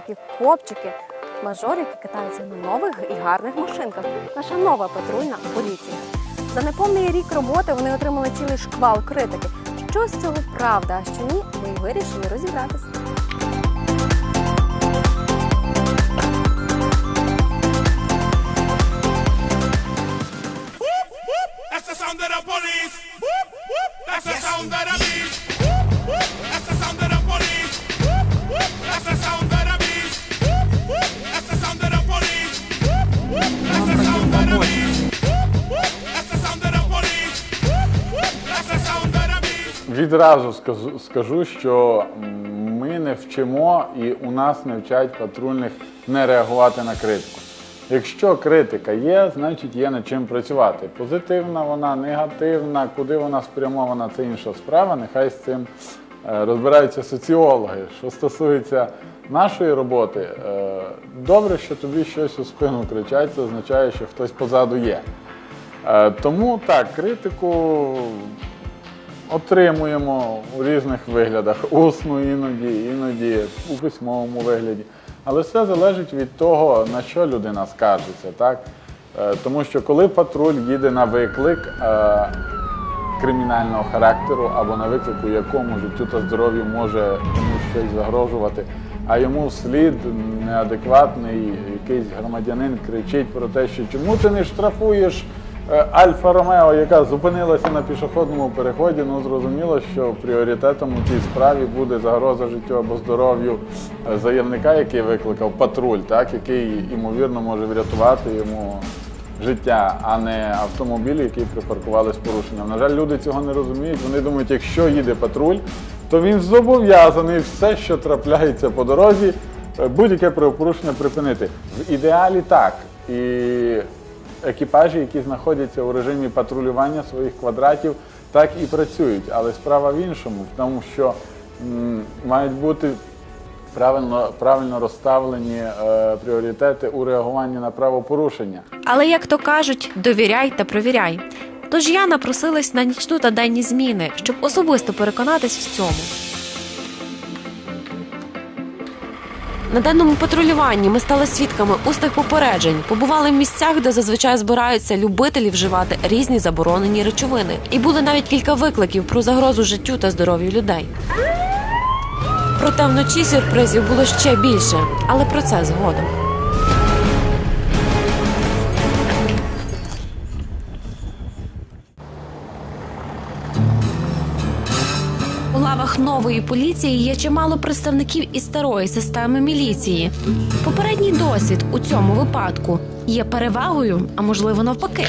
такі копчики, мажори, які катаються на нових і гарних машинках. Наша нова патрульна поліція. За неповний рік роботи вони отримали цілий шквал критики. Що з цього правда, а що ні, ми й вирішили розібратися. That's the sound of the police. That's the sound of the beast. Відразу скажу, скажу, що ми не вчимо і у нас не вчать патрульних не реагувати на критику. Якщо критика є, значить є над чим працювати. Позитивна вона, негативна, куди вона спрямована, це інша справа. Нехай з цим е, розбираються соціологи. Що стосується нашої роботи, е, добре, що тобі щось у спину кричать, це означає, що хтось позаду є. Е, Тому так, критику отримуємо у різних виглядах, усно іноді, іноді у письмовому вигляді. Але все залежить від того, на що людина скаржиться. Так? Е, Тому що коли патруль їде на виклик е, кримінального характеру або на виклику, якому життю та здоров'ю може комусь щось загрожувати, а йому вслід неадекватний якийсь громадянин кричить про те, що чому ти не штрафуєш Альфа Ромео, яка зупинилася на пішохідному переході, ну зрозуміло, що пріоритетом у цій справі буде загроза життю або здоров'ю е, заявника, який викликав патруль, так, який ймовірно може врятувати йому життя, а не автомобіль, який припаркували з порушенням. На жаль, люди цього не розуміють. Вони думають, якщо їде патруль, то він зобов'язаний все, що трапляється по дорозі, е, будь-яке правопорушення припинити. В ідеалі так. І екіпажі, які знаходяться у режимі патрулювання своїх квадратів, так і працюють. Але справа в іншому, в тому, що мають бути правильно, правильно розставлені е, пріоритети у реагуванні на правопорушення. Але як то кажуть, довіряй та провіряй. Тож я напросилась на нічну та денні зміни, щоб особисто переконатись в цьому. На денному патрулюванні ми стали свідками устих попереджень, побували в місцях, де зазвичай збираються любителі вживати різні заборонені речовини. І були навіть кілька викликів про загрозу життю та здоров'ю людей. Проте вночі сюрпризів було ще більше, але про це згодом. Нової поліції є чимало представників із старої системи міліції. Попередній досвід у цьому випадку є перевагою, а можливо навпаки.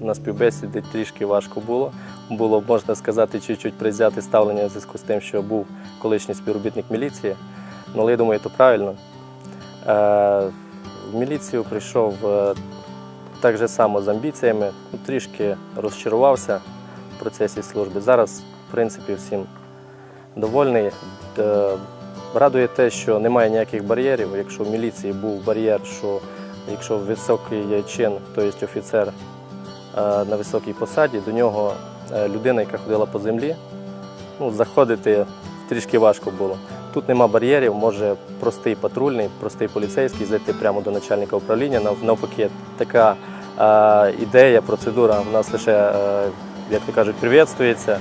на співбесіді трішки важко було. Було, можна сказати, чуть-чуть призяти ставлення в зв'язку з тим, що був колишній співробітник міліції. Ну, Але я думаю, це правильно. Е, В міліцію прийшов е, так же само з амбіціями, трішки розчарувався процесі служби. Зараз, в принципі, всім довольний. Е, Радує те, що немає ніяких бар'єрів. Якщо в міліції був бар'єр, що якщо високий чин, тобто офіцер е, на високій посаді, до нього е, людина, яка ходила по землі, ну, заходити трішки важко було. Тут нема бар'єрів, може простий патрульний, простий поліцейський зайти прямо до начальника управління. Навпаки, така ідея, процедура в нас лише, е, як то кажуть, привітствується.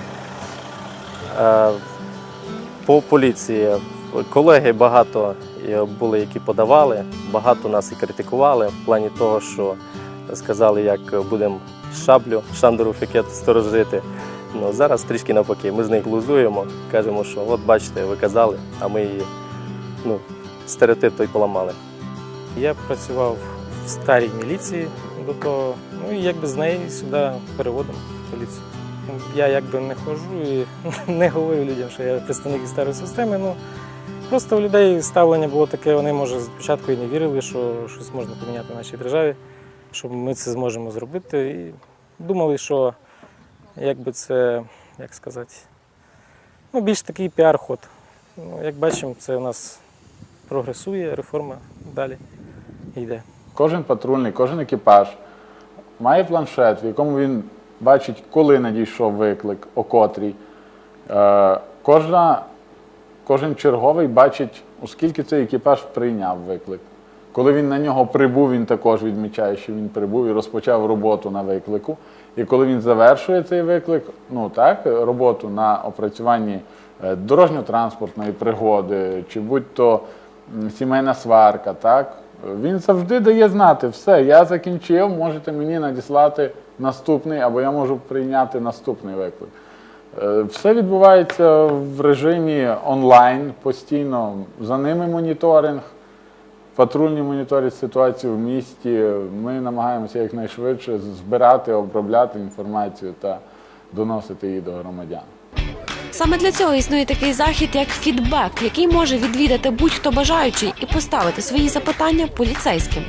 Е, по поліції колеги багато е, були, які подавали, багато нас і критикували в плані того, що сказали, як будемо шаблю, шандору фікет сторожити. Ну, зараз трішки навпаки, ми з них глузуємо, кажемо, що от бачите, ви казали, а ми її ну, стереотип той поламали. Я працював в старій міліції до того, ну і якби з неї сюди переводом в поліцію. Я якби не ходжу і не говорю людям, що я представник старої системи. Ну просто у людей ставлення було таке, вони може спочатку і не вірили, що щось можна поміняти в нашій державі, що ми це зможемо зробити. І думали, що якби це, як сказати, ну, більш такий піар-ход. Ну, як бачимо, це у нас прогресує, реформа далі йде. Кожен патрульний, кожен екіпаж має планшет, в якому він бачить, коли надійшов виклик, о котрій. Е, кожна кожен черговий бачить, оскільки цей екіпаж прийняв виклик. Коли він на нього прибув, він також відмічає, що він прибув і розпочав роботу на виклику. І коли він завершує цей виклик, ну так, роботу на опрацюванні е, дорожньо-транспортної пригоди, чи будь-то сімейна сварка, так, він завжди дає знати, все, я закінчив, можете мені надіслати наступний, або я можу прийняти наступний виклик. Е, Все відбувається в режимі онлайн постійно. За ними моніторинг, патрульні моніторять ситуацію в місті. Ми намагаємося якнайшвидше збирати, обробляти інформацію та доносити її до громадян. Саме для цього існує такий захід, як фідбек, який може відвідати будь-хто бажаючий і поставити свої запитання поліцейським.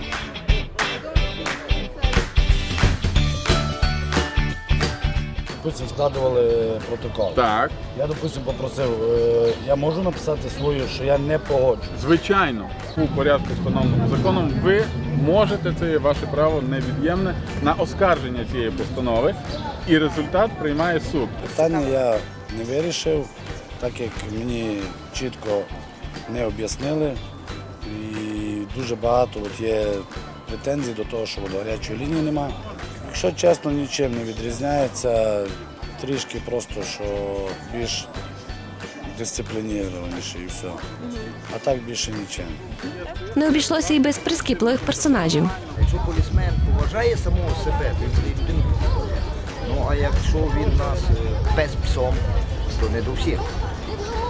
Допустим, складували протокол. Так, Я, допустим, попросив, е, я можу написати свою, що я не погоджуюсь. звичайно, у порядку встановленому законом ви можете, це є ваше право невід'ємне на оскарження цієї постанови, і результат приймає суд. Питання я не вирішив, так як мені чітко не об'яснили. І дуже багато от є претензій до того, що от гарячої лінії немає. Якщо чесно, нічим не відрізняється, трішки просто, що більш дисциплінірованіше і все. А так більше нічим. Не обійшлося і без прискіпливих персонажів. Якщо полісмен поважає самого себе, то він буде людину. Ну а якщо він нас пес псом, то не до всіх.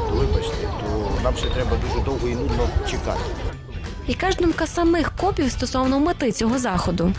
То вибачте, то нам ще треба дуже довго і нудно чекати. Яка ж думка самих копів стосовно мети цього заходу?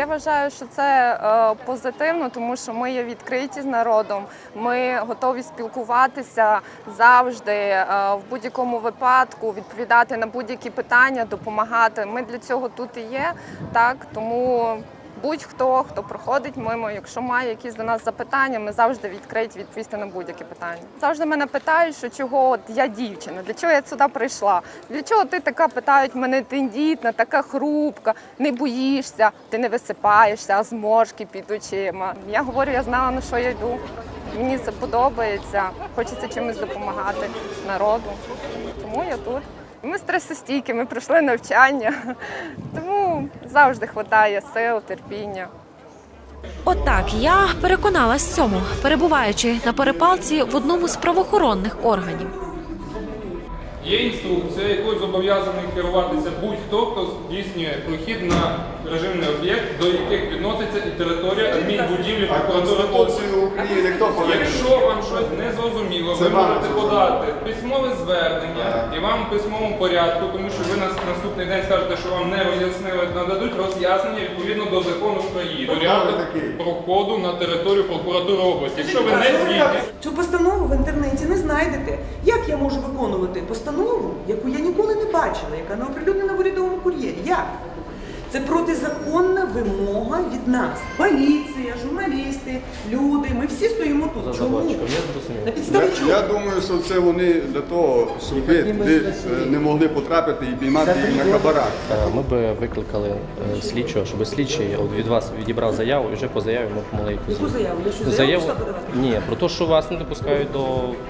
Я вважаю, що це е, позитивно, тому що ми є відкриті з народом. Ми готові спілкуватися завжди е, в будь-якому випадку, відповідати на будь-які питання, допомагати. Ми для цього тут і є. Так тому будь-хто, хто проходить мимо, якщо має якісь до нас запитання, ми завжди відкриті відповісти на будь-які питання. Завжди мене питають, що чого от я дівчина, для чого я сюди прийшла? Для чого ти така питають мене тендітна, така хрупка, не боїшся, ти не висипаєшся, а зморшки під очима. Я говорю, я знала на що я йду. Мені це подобається. Хочеться чимось допомагати народу. Тому я тут. Ми стресостійкі, ми пройшли навчання, тому завжди вистачає сил, терпіння. Отак я переконалась цьому, перебуваючи на перепалці в одному з правоохоронних органів. Є інструкція, якою зобов'язаний керуватися будь-хто, хто здійснює прохід на режимний об'єкт, до яких відноситься і територія адмінбудівлі прокуратури області. України хто повинен? Якщо вам щось не зрозуміло, Це ви вам можете зрозуміло. подати письмове звернення і вам в письмовому порядку, тому що ви нас наступний день скажете, що вам не роз'яснили, нададуть роз'яснення відповідно до закону України. Порядок такий? проходу на територію прокуратури області. Якщо ви не згідні, Цю постанову в інтернеті не знайдете. Як я можу виконувати постанову, яку я ніколи не бачила, яка не оприлюднена в урядовому кур'єрі? Як? Це протизаконна вимога від нас. Поліція, журналісти, люди. Ми всі стоїмо тут. Чому? На підставі Я, чого? я думаю, що це вони для того, щоб ви туди е, не могли потрапити і піймати їх на хабарах. Е, Ми би викликали е, слідчого, щоб слідчий от від вас відібрав заяву і вже по заяві ми помогли якусь. Яку заяву? Я що заяву Заяву пішла подавати? ні, про те, що вас не допускають до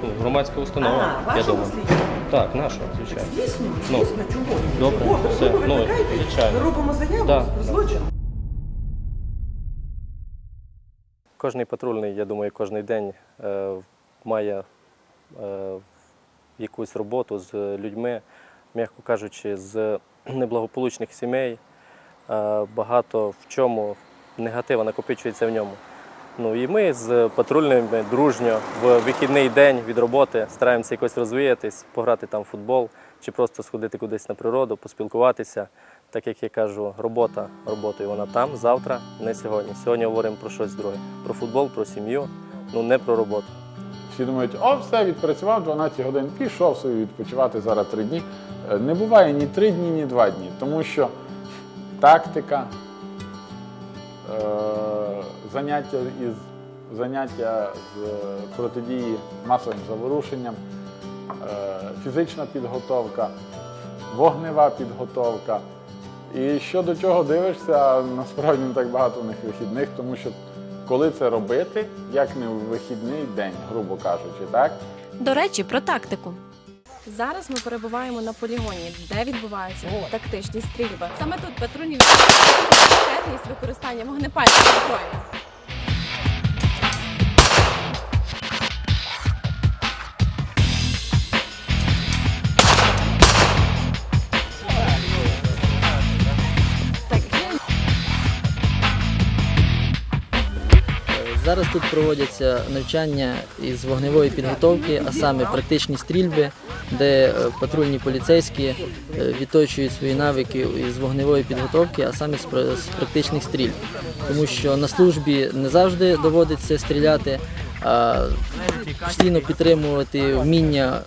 ну, громадської установи. А, я вашого думаю. слідчого? Так, нашого, звичайно. Звісно, Ну, звісно, чого? добре, Чого? все, Ви ну, викликаєте? звичайно. Ми робимо заяву Да. про злочин. Кожний патрульний, я думаю, кожен день е, має е, якусь роботу з людьми, м'яко кажучи, з неблагополучних сімей. Е, багато в чому негатива накопичується в ньому. Ну і ми з патрульними дружньо в вихідний день від роботи стараємося якось розвіятись, пограти там в футбол чи просто сходити кудись на природу, поспілкуватися. Так як я кажу, робота роботою вона там, завтра, не сьогодні. Сьогодні говоримо про щось друге. Про футбол, про сім'ю, ну не про роботу. Всі думають, о, все, відпрацював 12 годин, пішов собі відпочивати зараз 3 дні. Е, Не буває ні 3 дні, ні 2 дні, тому що тактика, е, заняття із заняття з протидії масовим заворушенням, е, фізична підготовка, вогнева підготовка. І що до чого дивишся, насправді не так багато у них вихідних, тому що коли це робити, як не в вихідний день, грубо кажучи, так? До речі, про тактику. Зараз ми перебуваємо на полігоні, де відбуваються тактичні стрільби. Саме тут патрульні відповідальність використання вогнепальної зброї. Зараз тут проводяться навчання із вогневої підготовки, а саме практичні стрільби, де е, патрульні поліцейські е, відточують свої навики із вогневої підготовки, а саме з практичних стрільб. Тому що на службі не завжди доводиться стріляти, а постійно підтримувати вміння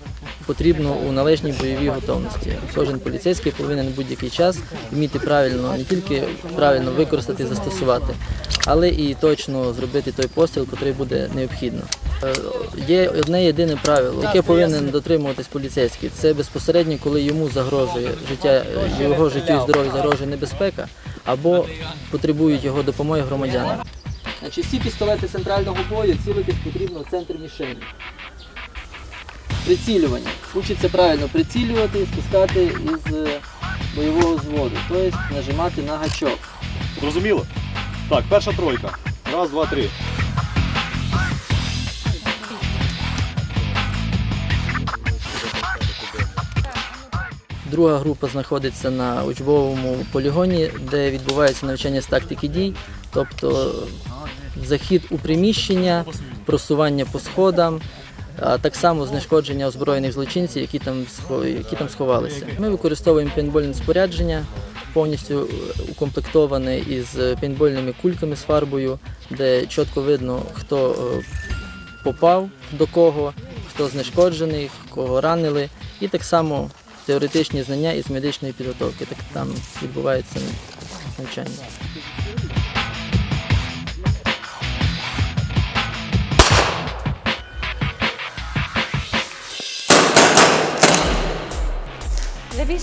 потрібно у належній бойовій готовності. Кожен поліцейський повинен будь-який час вміти правильно не тільки правильно використати застосувати, але і точно зробити той постріл, який буде необхідно. Е, Є одне єдине правило, яке повинен дотримуватись поліцейський. Це безпосередньо, коли йому загрожує життя, його життю і здоров'ю загрожує небезпека, або потребують його допомоги громадяни. Значить, всі пістолети центрального бою цілитись потрібно в центр мішені. Прицілювання. Учиться правильно прицілювати і спускати із е, бойового зводу, тобто нажимати на гачок. Зрозуміло? Так, перша тройка. Раз, два, три. Друга група знаходиться на учбовому полігоні, де відбувається навчання з тактики дій, тобто захід у приміщення, просування по сходам, а так само знешкодження озброєних злочинців, які там, які там сховалися. Ми використовуємо пейнтбольне спорядження, повністю е, укомплектоване із пейнтбольними кульками з фарбою, де чітко видно, хто е, попав до кого, хто знешкоджений, кого ранили, і так само теоретичні знання із медичної підготовки. Так там відбувається навчання.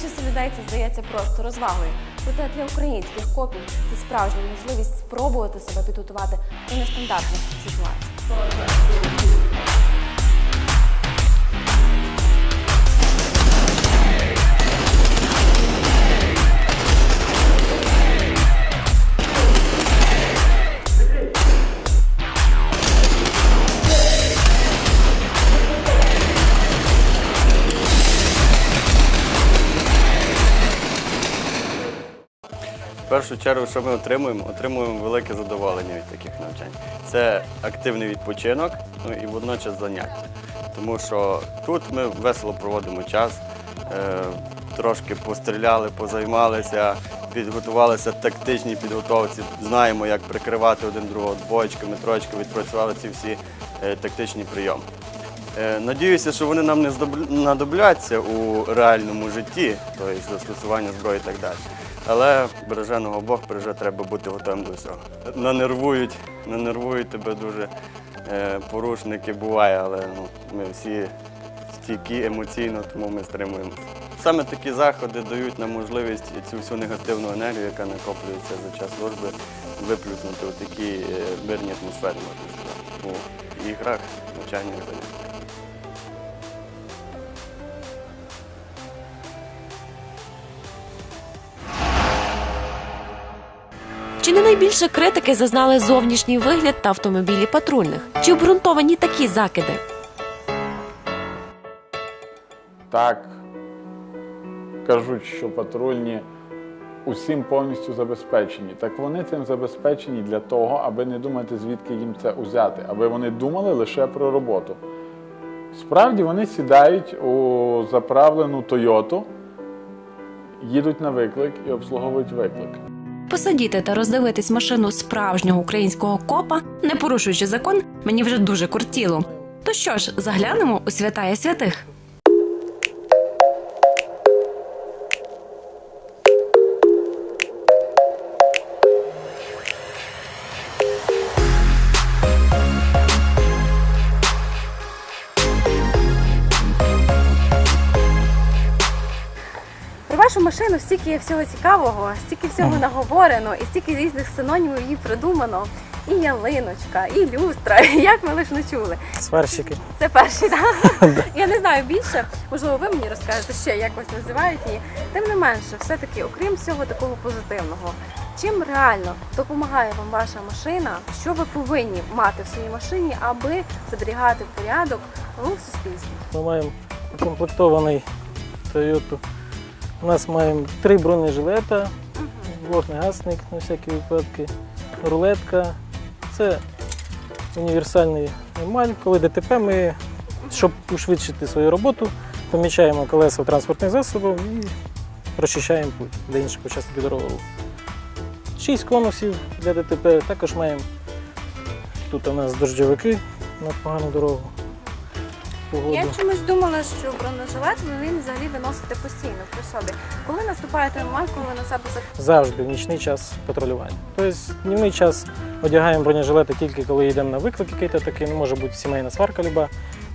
Більшості людей це здається просто розвагою. Проте для українських копів це справжня можливість спробувати себе підготувати у нестандартних ситуаціях. Першу чергу, що ми отримуємо? Отримуємо велике задоволення від таких навчань. Це активний відпочинок, ну і водночас заняття. Тому що тут ми весело проводимо час, е, трошки постріляли, позаймалися, підготувалися тактичній підготовці, знаємо, як прикривати один другого двоєчками, троєчками, відпрацювали ці всі е, тактичні прийоми. Е, Надіюся, що вони нам не знадобляться у реальному житті, тобто застосування зброї і так далі. Але береженого Бог береже, треба бути готовим до всього. Нанервують, нанервують тебе дуже е, порушники буває, але ну, ми всі стійкі емоційно, тому ми стримуємося. Саме такі заходи дають нам можливість цю всю негативну енергію, яка накоплюється за час служби, виплюснути у такій е, мирній атмосфері, можна сказати, у іграх, навчальних заняттях. Чи не найбільше критики зазнали зовнішній вигляд та автомобілі патрульних? Чи обґрунтовані такі закиди? Так, кажуть, що патрульні усім повністю забезпечені. Так вони цим забезпечені для того, аби не думати, звідки їм це узяти, аби вони думали лише про роботу. Справді вони сідають у заправлену Тойоту, їдуть на виклик і обслуговують виклик. Посидіти та роздивитись машину справжнього українського копа, не порушуючи закон, мені вже дуже кортіло. То що ж, заглянемо у святая святих. Стільки всього цікавого, стільки всього наговорено і стільки різних синонімів її придумано. і ялиночка, і люстра. Як ми лише не чули. Сварщики. Це перший, так? Я не знаю більше. Можливо, ви мені розкажете ще, як ось називають її. Тим не менше, все-таки, окрім всього такого позитивного, чим реально допомагає вам ваша машина, що ви повинні мати в своїй машині, аби зберігати порядок у суспільстві? Ми маємо укомплектований Toyota. У нас маємо три бронежилета, вогнегасник на всякі випадки, рулетка. Це універсальний емаль. Коли ДТП, ми, щоб ушвидшити свою роботу, помічаємо колеса транспортних засобів і розчищаємо путь для інших учасників руху. Шість конусів для ДТП. Також маємо тут у нас дощовики на погану дорогу. Погоду. Я чомусь думала, що бронежилет ви він взагалі виносите постійно при собі. Коли наступає той момент, коли ви на себе за завжди в нічний час патрулювання. Тобто в дневний час одягаємо бронежилети тільки коли йдемо на виклик який-то такий, не може бути сімейна сварка люба,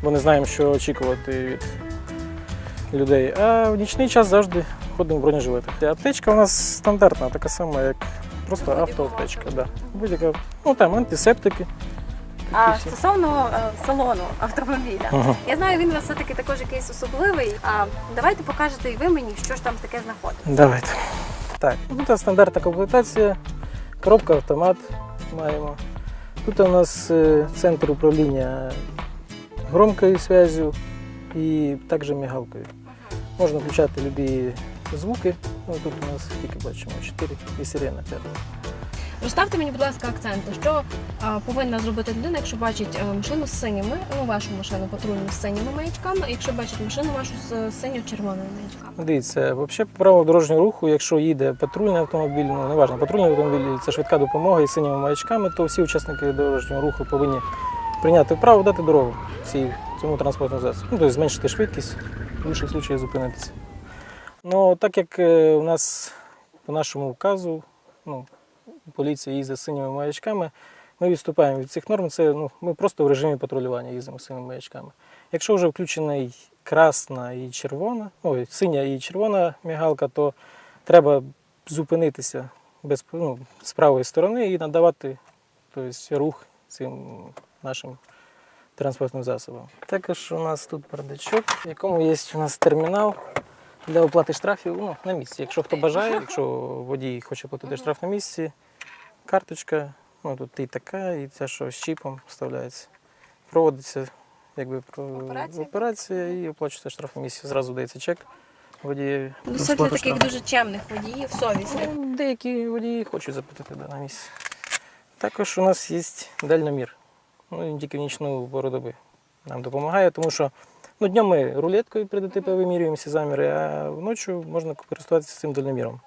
бо не знаємо, що очікувати від людей. А в нічний час завжди ходимо в бронежилетах. Аптечка у нас стандартна, така сама, як просто автоаптечка. Да. Будь-яка, ну там антисептики. А стосовно е, салону автомобіля, Ага. я знаю, він у вас все-таки також якийсь особливий. А давайте покажете і ви мені, що ж там таке знаходиться. Давайте. Так, тут стандартна комплектація, коробка автомат маємо. Тут у нас е, центр управління громкою зв'язю і також мігалкою. Можна включати любі звуки. Ну, тут у нас тільки бачимо 4 і сирена 5. Розставте мені, будь ласка, акценти, що а, повинна зробити людина, якщо бачить е, машину з синіми, ну вашу машину патрульну з синіми маячками, якщо бачить машину вашу з е, синьо-червоними маячками. Дивіться, взагалі по правилам дорожнього руху, якщо їде патрульний автомобіль, ну неважно, патрульний автомобіль, це швидка допомога і синіми маячками, то всі учасники дорожнього руху повинні прийняти право дати дорогу цій, цьому транспортному засобу. Ну, тобто зменшити швидкість, в інших случаях зупинитися. Ну, так як е, у нас по нашому указу, ну, поліція їздить з синіми маячками, ми відступаємо від цих норм. Це ну, ми просто в режимі патрулювання їздимо з синіми маячками. Якщо вже включений красна і червона, ой, синя і червона мігалка, то треба зупинитися без, ну, з правої сторони і надавати тобто, рух цим нашим транспортним засобам. Також у нас тут бардачок, в якому є у нас термінал для оплати штрафів ну, на місці. Якщо хто бажає, якщо водій хоче платити штраф на місці, карточка, ну тут і така, і ця, що з чіпом вставляється. Проводиться якби. Операція? операція і оплачується штраф на. Зразу дається чек водієві. Ну, Все для таких дуже чемних водіїв, совісних. Ну, Деякі водії хочуть заплатити да, на місці. Також у нас є дальномір. Ну, він тільки в нічну пору доби нам допомагає, тому що ну, днем ми рулеткою при ДТП вимірюємо всі заміри, а вночі можна користуватися цим дальноміром.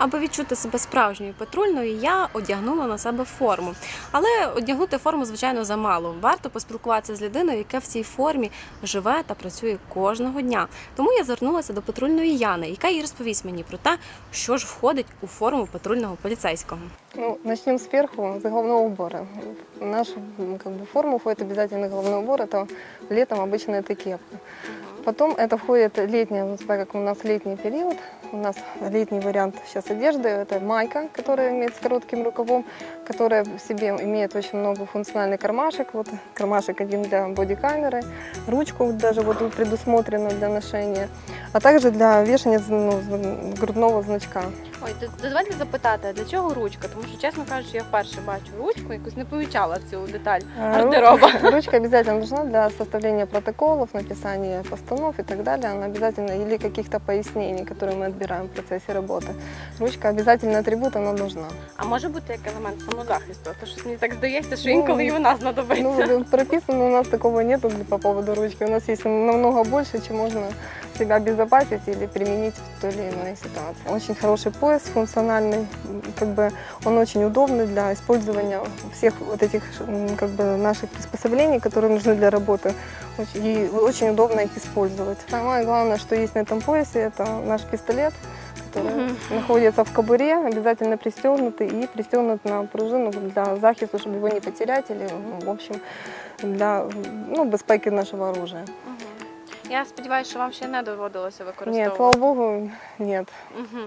Аби відчути себе справжньою патрульною, я одягнула на себе форму. Але одягнути форму, звичайно, замало. Варто поспілкуватися з людиною, яка в цій формі живе та працює кожного дня. Тому я звернулася до патрульної Яни, яка їй розповість мені про те, що ж входить у форму патрульного поліцейського. Ну, начнем сверху, с головного убора. В нашу как бы, форму входит обязательно головной убор, это летом обычно это кепка. Потом это входит летняя, вот так как у нас летний период, у нас летний вариант сейчас одежды, это майка, которая имеет с коротким рукавом, которая в себе имеет очень много функциональный кармашек, вот кармашек один для бодикамеры, ручку даже вот тут предусмотрена для ношения, а также для вешания ну, грудного значка. Ой, то дозвольте запитати, а для чого ручка? Тому що, чесно кажучи, я вперше бачу ручку, якось не помічала цю деталь А, гардероба. ру- Ручка обязательно нужна для составления протоколов, написания постанов и так далее. Она обязательно или каких-то пояснений, которые мы отбираем в процессе работы. Ручка обязательно атрибут, она нужна. А може бути як елемент самозахисту? То щось мені так здається, що Ну, інколи і вона знадобиться. Ну, вот прописано у нас такого нету для- по поводу ручки. У нас есть намного больше, чем можно Себя обезопасить или применить в той или иной ситуации. Очень хороший пояс, функциональный, как бы он очень удобный для использования всех вот этих как бы наших приспособлений, которые нужны для работы. И очень удобно их использовать. Самое главное, что есть на этом поясе, это наш пистолет, который Мгм. находится в кобуре, обязательно пристегнутый и пристегнут на пружину для захиста, чтобы его не потерять или, ну, в общем, для ну, безпеки нашего оружия. Я сподіваюся, що вам ще не доводилося використовувати. Нет, слава богу, нет. Угу.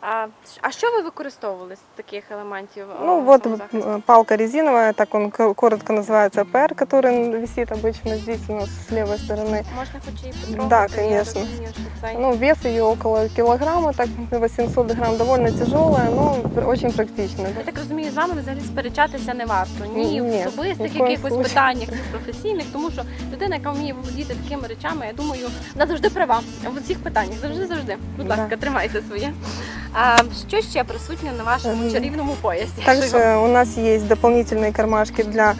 А, а що ви використовували з таких елементів? Ну е, вот самозахисту? м, палка резиновая, так он ко- коротко называется ПР, который висит обычно здесь у нас с левой стороны. Можна хоч і потрогати? Да, я конечно. розумію, що це- Ну, вес ее около килограмма, так 800 грамм, довольно тяжелая, но пр- очень практичная. Я так розумію, з вами взагалі сперечатися не варто. Ні, Ні, в ні, особистих ні в коєму якихось случаю. питаннях, ні в професійних, тому що людина, яка вміє володіти такими речами, я думаю, вона завжди права в усіх питаннях. Завжди, завжди. Будь Да. ласка, тримайте своє. А що ще присутнє на вашому Мгм. чарівному поясі? Также у нас есть дополнительные кармашки для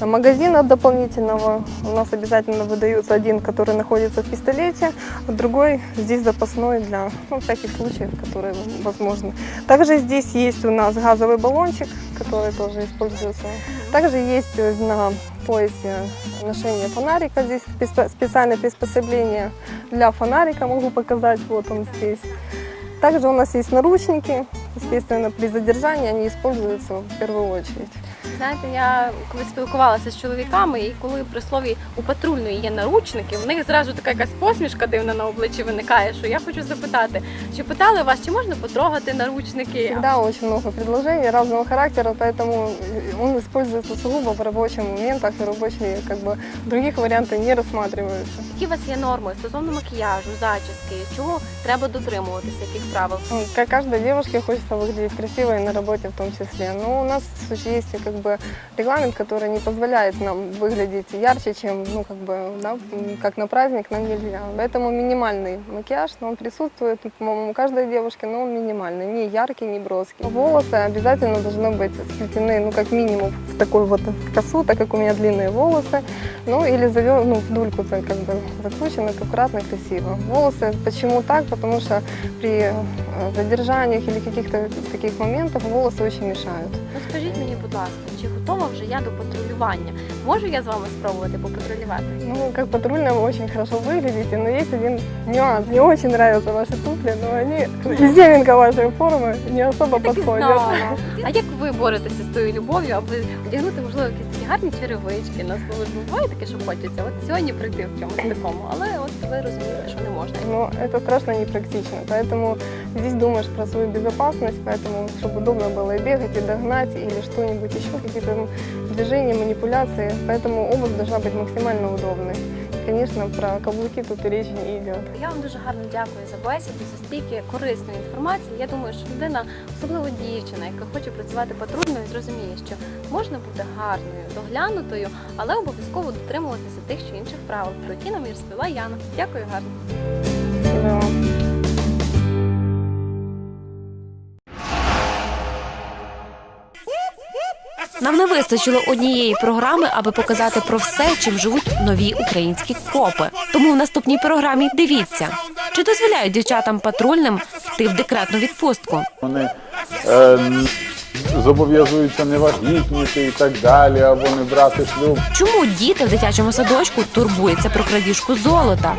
магазина дополнительного. У нас обязательно выдается один, который находится в пистолете, а другой здесь запасной для ну, всяких случаев, которые возможны. Также здесь есть у нас газовый баллончик, который тоже используется. Также есть э, на поясе ношение фонарика. Здесь специальное приспособление для фонарика, могу показать, вот он здесь. Также у нас есть наручники, естественно, при задержании они используются в первую очередь. Знаєте, я коли спілкувалася з чоловіками, і коли при слові у патрульної є наручники, в них зразу така якась посмішка дивна на обличчі виникає, що я хочу запитати, чи питали вас, чи можна потрогати наручники? Всегда очень много предложений разного характера, поэтому он используется сугубо в рабочих моментах и рабочие, как бы, других вариантов не рассматриваются. Які у вас є норми стосовно макіяжу, зачіски? Чого треба дотримуватися яких правил? Ну, Как каждой девушке хочется выглядеть красиво и на работе в том числе. Но у нас есть как Бы регламент, который не позволяет нам выглядеть ярче, чем, ну, как бы, да, как на праздник нам нельзя. Поэтому минимальный макияж, но он присутствует, по-моему, у каждой девушки, но он минимальный, не яркий, не броский. Волосы обязательно должны быть сплетены, ну, как минимум, в такую вот косу, так как у меня длинные волосы, ну, или завё- ну, в дульку как бы закручено, аккуратно, красиво. Волосы почему так? Потому что при э, задержаниях или каких-то таких моментах волосы очень мешают. Ну скажіть мені, будь ласка, чи готова вже я до патрулювання? Можу я з вами спробувати попатрулювати? Ну, как патрульная вы очень хорошо выглядите, но есть один нюанс. Мне очень нравятся ваши туфли, но они изюминка вашей формы не особо подходят. Знала. А як ви боретеся з тою любов'ю, аби одягнути, можливо, якісь такі гарні черевички на службу? Буває таке, що хочеться. От сьогодні прийти в чомусь такому, але от ви розумієте, що не можна. Но это страшно непрактично, поэтому здесь думаешь про свою безопасность, поэтому чтобы удобно было и бегать, и догнать, или что-нибудь еще, какие-то м, движения, манипуляции, поэтому обувь должна быть максимально удобной. Конечно, про каблуки тут и речи не йде. Я вам дуже гарно дякую за бесіду, за стільки корисної інформації. Я думаю, що людина, особливо дівчина, яка хоче працювати патрульною, зрозуміє, що можна бути гарною, доглянутою, але обов'язково дотримуватися тих чи інших правил, про які нам і розповіла Яна. Дякую гарно. Нам не вистачило однієї програми, аби показати про все, чим живуть нові українські копи. Тому в наступній програмі дивіться, чи дозволяють дівчатам патрульним йти в декретну відпустку. Вони е, зобов'язуються не вагітніти і так далі, або не брати шлюб. Чому діти в дитячому садочку турбуються про крадіжку золота?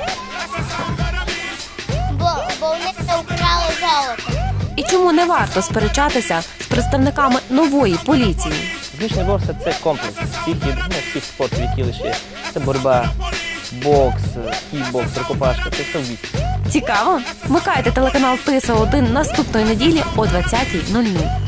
Бо, бо у них це украли золото. І чому не варто сперечатися з представниками нової поліції? Змішаний бокс це комплекс всіх, ну, всіх спортів, які лише. Це боротьба, бокс, кікбокс, рукопашка, це все в бійці. Цікаво? Вмикайте телеканал Тиса 1 наступної неділі о 20.00.